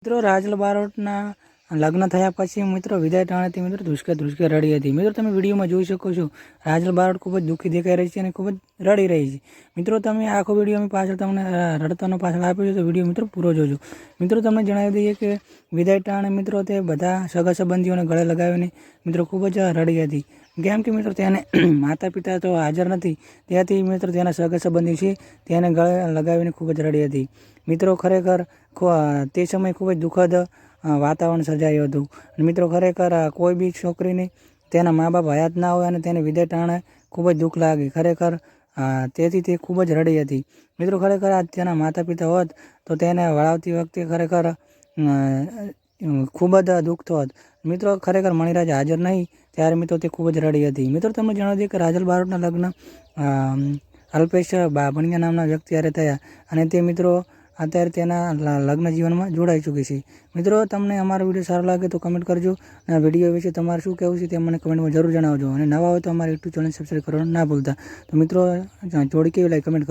મિત્રો રાજલ બારોટના લગ્ન થયા પછી મિત્રો વિદાય ટાણેથી મિત્રો ધ્રુસકે ધ્રુસકે રડી હતી. મિત્રો તમે વિડીયોમાં જોઈ શકો છો, રાજલ બારોટ ખૂબ જ દુઃખી દેખાઈ રહી છે અને ખૂબ જ રડી રહી છે. મિત્રો તમે આખો વીડિયો અમે પાછળ તમને રડતાનો પાછળ આપ્યો છે તો વીડિયો મિત્રો પૂરો જોજો. મિત્રો તમને જણાવી દઈએ કે વિદાય ટાણે મિત્રો તે બધા સગા સંબંધીઓને ગળે લગાવીને મિત્રો ખૂબ જ રડી હતી. કેમ કે મિત્રો તેને માતા પિતા તો હાજર નથી, ત્યાંથી મિત્રો તેના સગા સંબંધી છે, તેને ગળે લગાવીને ખૂબ જ રડી હતી. મિત્રો ખરેખર તે સમયે ખૂબ જ દુઃખદ વાતાવરણ સર્જાયું હતું. મિત્રો, ખરેખર કોઈ બી છોકરીને તેના મા બાપ હયાત ના હોય અને તેને વિદાય ટાણે ખૂબ જ દુઃખ લાગે. ખરેખર તેથી તે ખૂબ જ રડી હતી. મિત્રો, ખરેખર આ તેના માતા પિતા હોત, તો તેને વળાવતી વખતે ખરેખર ખૂબ જ દુઃખ હોત મિત્રો, ખરેખર મણિરાજ હાજર નહીં, ત્યારે મિત્રો તે ખૂબ જ રડી હતી. મિત્રો તમને જણાવી દઈએ કે રાજલ બારોટના લગ્ન અલ્પેશ બાભણિયા નામના વ્યક્તિ હારે થયા. અને તે મિત્રો અત્યારે તેના લગ્ન જીવનમાં જોડાઈ ચૂકી છે. મિત્રો, તમને અમારો વીડિયો સારો લાગે તો કમેન્ટ કરજો અને આ વીડિયો વિશે તમારે શું કહેવું છે તે મને કમેન્ટમાં જરૂર જણાવજો અને નવા હોય તો અમારી યુટ્યુબ ચેનલ સબસ્ક્રાઈબ કરવાનું ના ભૂલતા. તો મિત્રો જોડી કેવી લાગે કમેન્ટ કરો.